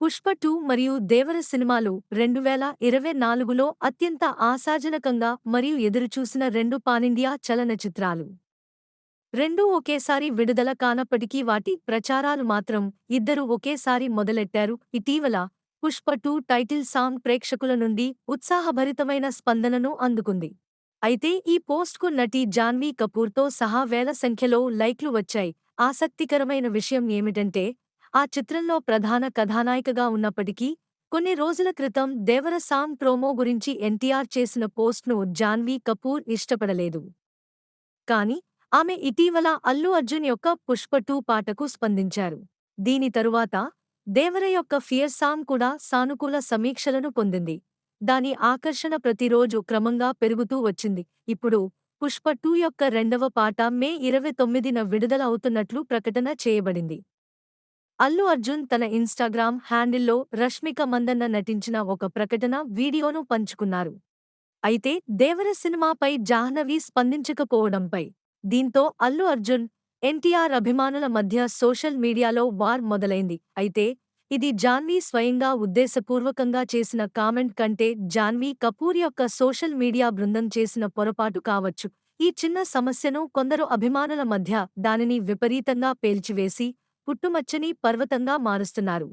Pushpa two మరియు దేవర సినిమాలు రెండు వేల ఇరవై నాలుగులో అత్యంత ఆశాజనకంగా మరియు ఎదురుచూసిన రెండు పానిండియా చలనచిత్రాలు. రెండూ ఒకేసారి విడుదల కానప్పటికీ వాటి ప్రచారాలు మాత్రం ఇద్దరు ఒకేసారి మొదలెట్టారు. ఇటీవల పుష్ప టూ టైటిల్ సాంగ్ ప్రేక్షకుల నుండి ఉత్సాహభరితమైన స్పందనను అందుకుంది. అయితే ఈ పోస్ట్కు నటి జాన్వీ కపూర్తో సహా వేల సంఖ్యలో లైక్లు వచ్చాయి. ఆసక్తికరమైన విషయం ఏమిటంటే ఆ చిత్రంలో ప్రధాన కథానాయికగా ఉన్నప్పటికీ కొన్ని రోజుల క్రితం దేవర సాంగ్ ప్రోమో గురించి ఎన్టీఆర్ చేసిన పోస్ట్ను జాన్వీ కపూర్ ఇష్టపడలేదు. కాని ఆమె ఇటీవల అల్లు అర్జున్ యొక్క పుష్ప టూ పాటకు స్పందించారు. దీని తరువాత దేవర యొక్క ఫియర్ సాంగ్ కూడా సానుకూల సమీక్షలను పొందింది. దాని ఆకర్షణ ప్రతిరోజు క్రమంగా పెరుగుతూ వచ్చింది. ఇప్పుడు పుష్ప టూ యొక్క రెండవ పాట మే ఇరవై తొమ్మిదిన విడుదల అవుతున్నట్లు ప్రకటన చేయబడింది. అల్లు అర్జున్ తన ఇన్స్టాగ్రామ్ హ్యాండిల్లో రష్మిక మందన్న నటించిన ఒక ప్రకటన వీడియోను పంచుకున్నారు. అయితే దేవర సినిమాపై జాహ్నవి స్పందించకపోవడంపై దీంతో అల్లు అర్జున్ ఎన్టీఆర్ అభిమానుల మధ్య సోషల్ మీడియాలో వార్ మొదలైంది. అయితే ఇది జాన్వీ స్వయంగా ఉద్దేశపూర్వకంగా చేసిన కామెంట్ కంటే జాన్వీ కపూర్ యొక్క సోషల్ మీడియా బృందం చేసిన పొరపాటు కావచ్చు. ఈ చిన్న సమస్యను కొందరు అభిమానుల మధ్య దానిని విపరీతంగా పేల్చివేసి పుట్టుమచ్చని పర్వతంగా మారుస్తున్నారు.